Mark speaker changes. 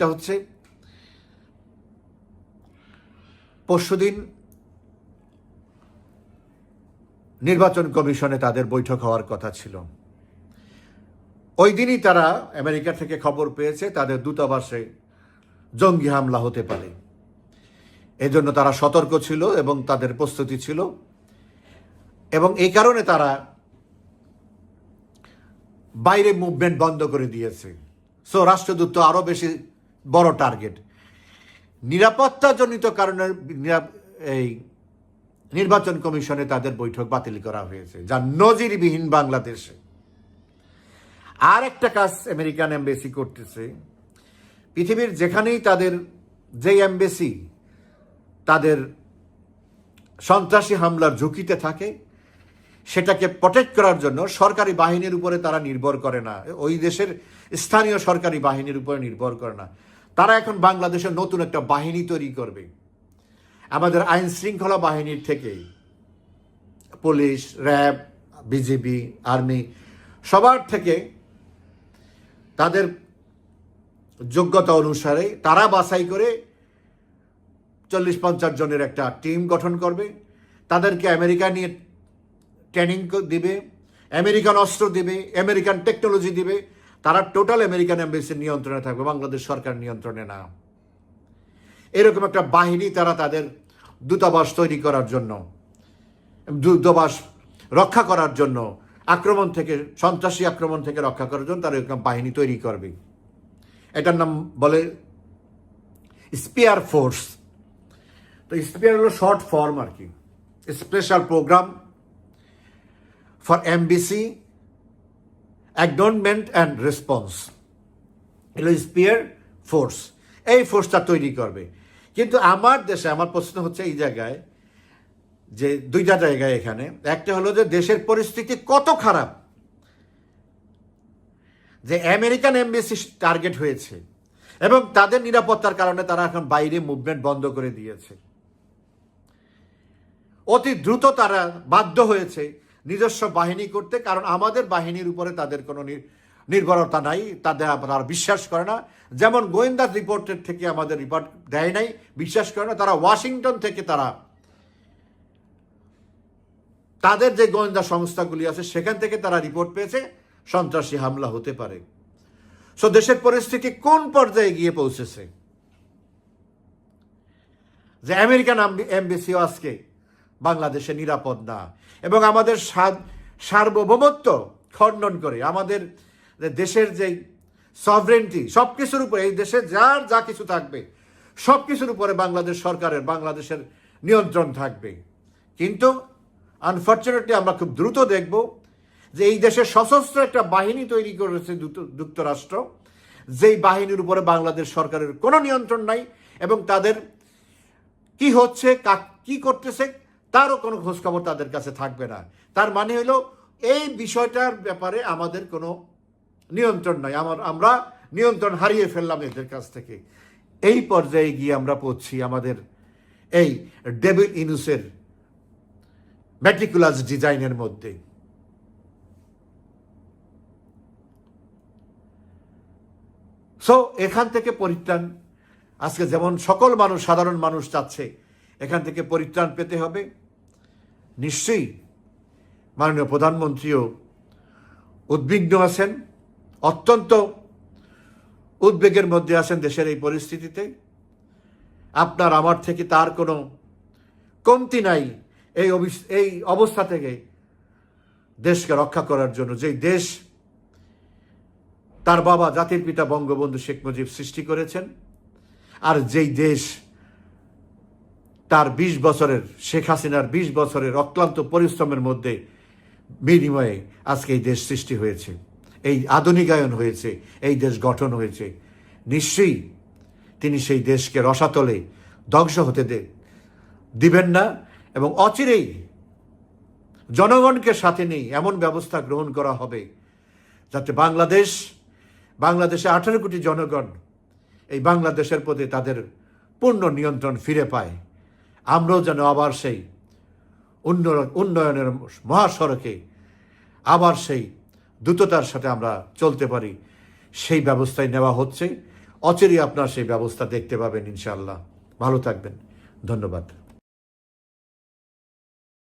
Speaker 1: একটা হচ্ছে পরশুদিন নির্বাচন কমিশনে তাদের বৈঠক হওয়ার কথা ছিল। ওই দিনই তারা আমেরিকা থেকে খবর পেয়েছে, তাদের দূতাবাসে জঙ্গি হামলা হতে পারে। এজন্য তারা সতর্ক ছিল এবং তাদের প্রস্তুতি ছিল। এবং এই কারণে তারা বাইরে মুভমেন্ট বন্ধ করে দিয়েছে। সো, রাষ্ট্রদূত আরও বেশি বড় টার্গেট নিরাপত্তাজনিত কারণে এই নির্বাচন কমিশনে তাদের বৈঠক বাতিল করা হয়েছে, যা নজিরবিহীন বাংলাদেশে। আর একটা কাজ আমেরিকান এমবেসি করতেছে, পৃথিবীর যেখানেই তাদের যে এমবেসি তাদের সন্ত্রাসী হামলার ঝুঁকিতে থাকে, সেটাকে প্রটেক্ট করার জন্য সরকারি বাহিনীর উপরে তারা নির্ভর করে না। ওই দেশের স্থানীয় সরকারি বাহিনীর উপরে নির্ভর করে না। তারা এখন বাংলাদেশের নতুন একটা বাহিনী তৈরি করবে। আমাদের আইন শৃঙ্খলা বাহিনীর থেকে পুলিশ, র্যাব, বিজিবি, আর্মি সবার থেকে তাদের যোগ্যতা অনুসারে তারা বাছাই করে চল্লিশ পঞ্চাশ জনের একটা টিম গঠন করবে। তাদেরকে আমেরিকা নিয়ে ট্রেনিং দিবে, আমেরিকান অস্ত্র দিবে, আমেরিকান টেকনোলজি দিবে তারা টোটাল আমেরিকান এম্বাসির নিয়ন্ত্রণে থাকবে, বাংলাদেশ সরকার নিয়ন্ত্রণে না। এরকম একটা বাহিনী তারা তাদের দূতাবাস তৈরি করার জন্য, দূতাবাস রক্ষা করার জন্য, আক্রমণ থেকে, সন্ত্রাসী আক্রমণ থেকে রক্ষা করার জন্য তারা এরকম বাহিনী তৈরি করবে। এটার নাম বলে স্পিয়ার ফোর্স। তো স্পিয়ার হলো শর্ট ফর্ম আর কি। Special program for MBC acknowledgement and response এগুলো স্পিয়ার ফোর্স এই ফোর্সটা তৈরি করবে। কিন্তু আমার দেশে, আমার প্রশ্ন হচ্ছে এই জায়গায়, যে দুইটা জায়গায় এখানে, একটা হলো যে দেশের পরিস্থিতি কত খারাপ। যে আমেরিকান এমবেসি টার্গেট হয়েছে এবং তাদের নিরাপত্তার কারণে তারা এখন বাইরে মুভমেন্ট বন্ধ করে দিয়েছে। অতি দ্রুত তারা বাধ্য হয়েছে নিজস্ব বাহিনী করতে, কারণ আমাদের বাহিনীর উপরে তাদের কোনো নির্ভরতা নাই, তাদের তারা বিশ্বাস করে না। যেমন গোয়েন্দা রিপোর্টের থেকে আমাদের রিপোর্ট দেয় নাই, বিশ্বাস করে না, তারা ওয়াশিংটন থেকে তারা তাদের যে গোয়েন্দা সংস্থাগুলি আছে, সেখান থেকে তারা রিপোর্ট পেয়েছে, সন্ত্রাসী হামলা হতে পারে। সো দেশের পরিস্থিতি কোন পর্যায়ে গিয়ে পৌঁছেছে? যে আমেরিকান এমবেসিও আজকে বাংলাদেশে নিরাপদ না। এবং আমাদের সার্বভৌমত্ব খণ্ডন করে, আমাদের দেশের যে সভরেন্টি সব কিছুর উপরে, এই দেশে যার যা কিছু থাকবে সব কিছুর উপরে বাংলাদেশ সরকারের, বাংলাদেশের নিয়ন্ত্রণ থাকবে। কিন্তু আনফর্চুনেটলি আমরা খুব দ্রুত দেখব যে এই দেশের সশস্ত্র একটা বাহিনী তৈরি করেছে যুক্ত- যুক্তরাষ্ট্র, যেই বাহিনীর উপরে বাংলাদেশ সরকারের কোনো নিয়ন্ত্রণ নাই এবং তাদের কি হচ্ছে কি করতেছে তারও কোনো খোঁজখবর তাদের কাছে থাকবে না। তার মানে হলো, এই বিষয়টার ব্যাপারে আমাদের কোনো নিয়ন্ত্রণ নাই। আমার, আমরা নিয়ন্ত্রণ হারিয়ে ফেললাম এদের কাছ থেকে। এই পর্যায়ে গিয়ে আমরা পড়ছি আমাদের এই ডেভিল ইনুসের ম্যাটিকুলাস ডিজাইনের মধ্যে। সো এখান থেকে পরিত্রাণ, আজকে যেমন সকল মানুষ, সাধারণ মানুষ চাচ্ছে এখান থেকে পরিত্রাণ পেতে হবে। নিশ্চয়ই মাননীয় প্রধানমন্ত্রীও উদ্বিগ্ন আছেন, অত্যন্ত উদ্বেগের মধ্যে আছেন দেশের এই পরিস্থিতিতে। আপনার, আমার থেকে তার কোনো কমতি নাই এই এই অবস্থা থেকে দেশকে রক্ষা করার জন্য। যেই দেশ তার বাবা জাতির পিতা বঙ্গবন্ধু শেখ মুজিব সৃষ্টি করেছেন, আর যেই দেশ তার ২০ বছরের, শেখ হাসিনার ২০ বছরের অক্লান্ত পরিশ্রমের মধ্যে বিনিময়ে আজকে এই দেশ সৃষ্টি হয়েছে। এই আধুনিকায়ন হয়েছে, এই দেশ গঠন হয়েছে। নিশ্চয়ই তিনি সেই দেশকে রসাতলে ধ্বংস হতে দে দিবেন না এবং অচিরেই জনগণকে সাথে নেই এমন ব্যবস্থা গ্রহণ করা হবে যাতে বাংলাদেশ, বাংলাদেশে আঠারো কোটি জনগণ এই বাংলাদেশের প্রতি তাদের পূর্ণ নিয়ন্ত্রণ ফিরে পায়। আমরাও যেন আবার সেই উন্নয়ন, উন্নয়নের মহাসড়কে আবার সেই দ্রুততার সাথে আমরা চলতে পারি, সেই ব্যবস্থাই নেওয়া হচ্ছে। অচেরই আপনার সেই ব্যবস্থা দেখতে পাবেন ইনশাআল্লাহ। ভালো থাকবেন। ধন্যবাদ।